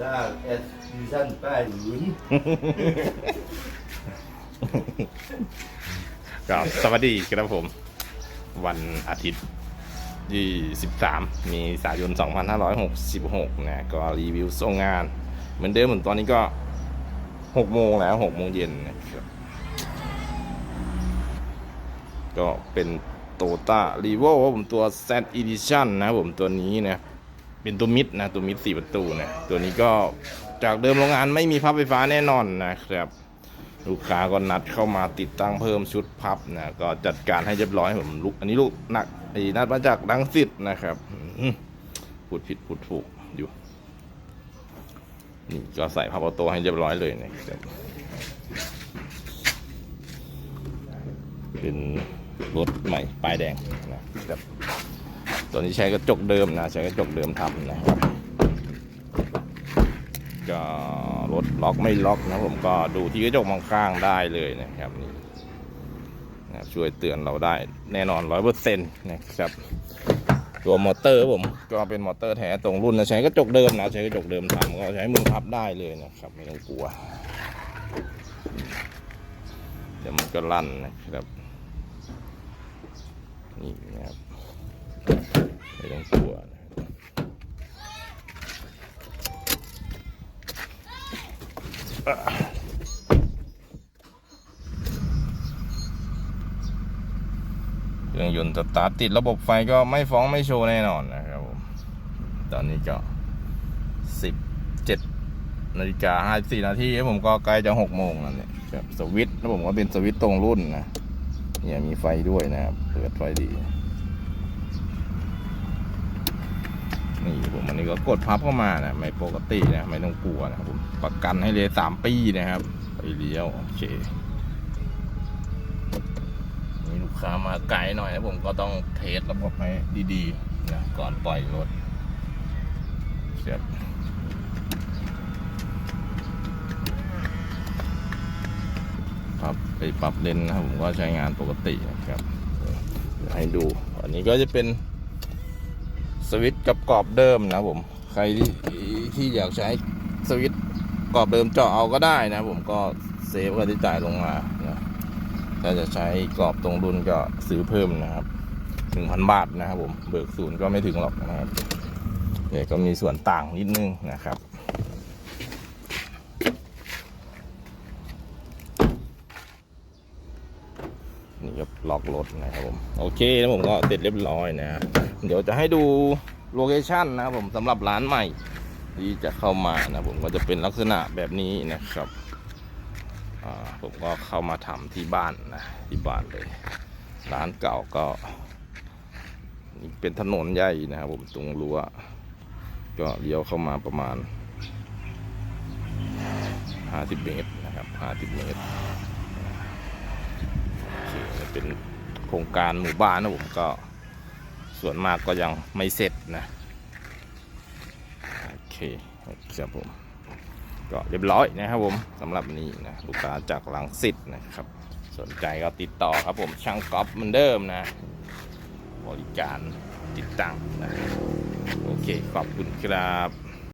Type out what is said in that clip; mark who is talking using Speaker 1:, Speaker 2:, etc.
Speaker 1: จ้าเอสดิชั่นป้ายหลุน
Speaker 2: ก็สวัสดีครับผม วันอาทิตย์ที่13มีสายน2566นะก็รีวิวส่งงาน เหมือนเดิมเหมือนตอนนี้ก็6โมงแล้ว6โมงเย็นนะครับ ก็เป็นโตต้ารีโวผมตัว Z Edition นะผมตัวนี้นะ เป็นตัวมิดนะตัวมิดสี่ประตูนะตัวนี้ก็จากเดิมโรงงานไม่มีพับไฟฟ้าแน่นอนนะครับ ลูกค้าก็นัดเข้ามาติดตั้งเพิ่มชุดพับนะก็จัดการให้เรียบร้อยผมลูกอันนี้ลูกหนักไอ้นัดมาจากดังสิทธ์นะครับพูดผิดพูดถูกอยู่นี่ก็ใส่พับออโต้ให้เรียบร้อยเลยนะครับเป็นรถใหม่ป้ายแดงนะครับ ตัวนี้ใช้กระจกเดิมนะใช้กระจกเดิมทำนะครับก็รถล็อกไม่ล็อกนะผมก็ดูที่กระจกมองข้างได้เลยนะครับนี่นะช่วยเตือนเราได้แน่นอนร้อยเปอร์เซ็นต์นะครับตัวมอเตอร์ผมก็เป็นมอเตอร์แท้ตรงรุ่นนะใช้กระจกเดิมนะใช้กระจกเดิมทำก็ใช้มือพับได้เลยนะครับไม่ต้องกลัวเดี๋ยวมันก็ลั่นนะครับนี่นะครับ ไม่ต้องกลัวนะครับเครื่องยนต์สตาร์ทติดระบบไฟก็ไม่ฟ้องไม่โชว์แน่นอนนะครับผม ตอนนี้ก็สิบเจ็ดนาฬิกาห้าสี่นาทีผมก็ใกล้จะหกโมงแล้วเนี่ยครับสวิตช์แล้วผมก็เป็นสวิตช์ตรงรุ่นนะ เนี่ยมีไฟด้วยนะครับ เปิดไฟดี นี่ผมอันนี้ก็กดพับเข้ามานะไม่ปกตินะไม่ต้องกลัวนะครับผมประกันให้เลยสามปีนะครับไปเลี้ยวโอเคมีลูกค้ามาไกลหน่อยนะผมก็ต้องเทสระบบให้ดีๆนะก่อนปล่อยรถเสียบปรับไปปรับเลนนะครับผมก็ใช้งานปกตินะครับให้ดู อันนี้ก็จะเป็น สวิตช์กับกรอบเดิมนะผม ใครที่ที่อยากใช้สวิตช์กรอบเดิมเจาะเอาก็ได้นะผมก็เซฟค่าใช้จ่ายลงมานะถ้าจะใช้กรอบตรงรุ่นก็ซื้อเพิ่มนะครับหนึ่งพันบาทนะครับผมเบิกศูนย์ก็ไม่ถึงหรอกนะครับเดี๋ยวก็มีส่วนต่างนิดนึงนะครับนี่ก็ล็อกรถนะครับผม โอเคแล้วผมก็เสร็จเรียบร้อยนะฮะ เดี๋ยวจะให้ดูโลเคชั่นนะครับผมสำหรับร้านใหม่ที่จะเข้ามานะผมก็จะเป็นลักษณะแบบนี้นะครับผมก็เข้ามาทำที่บ้านนะที่บ้านเลย ร้านเก่าก็เป็นถนนใหญ่นะครับผมตรงรั้วก็เลี้ยวเข้ามาประมาณ 50 เมตรนะครับ 50 เมตรโอเคเป็นโครงการหมู่บ้านนะผมก็ ส่วนมากก็ยังไม่เสร็จนะ โอเคครับผม ก็เรียบร้อยนะครับผมสำหรับนี้นะลูกค้าจากลังสิตนะครับ สนใจก็ติดต่อครับผมช่างก๊อฟเหมือนเดิมนะ บริการติดตั้งนะ โอเค ขอบคุณครับ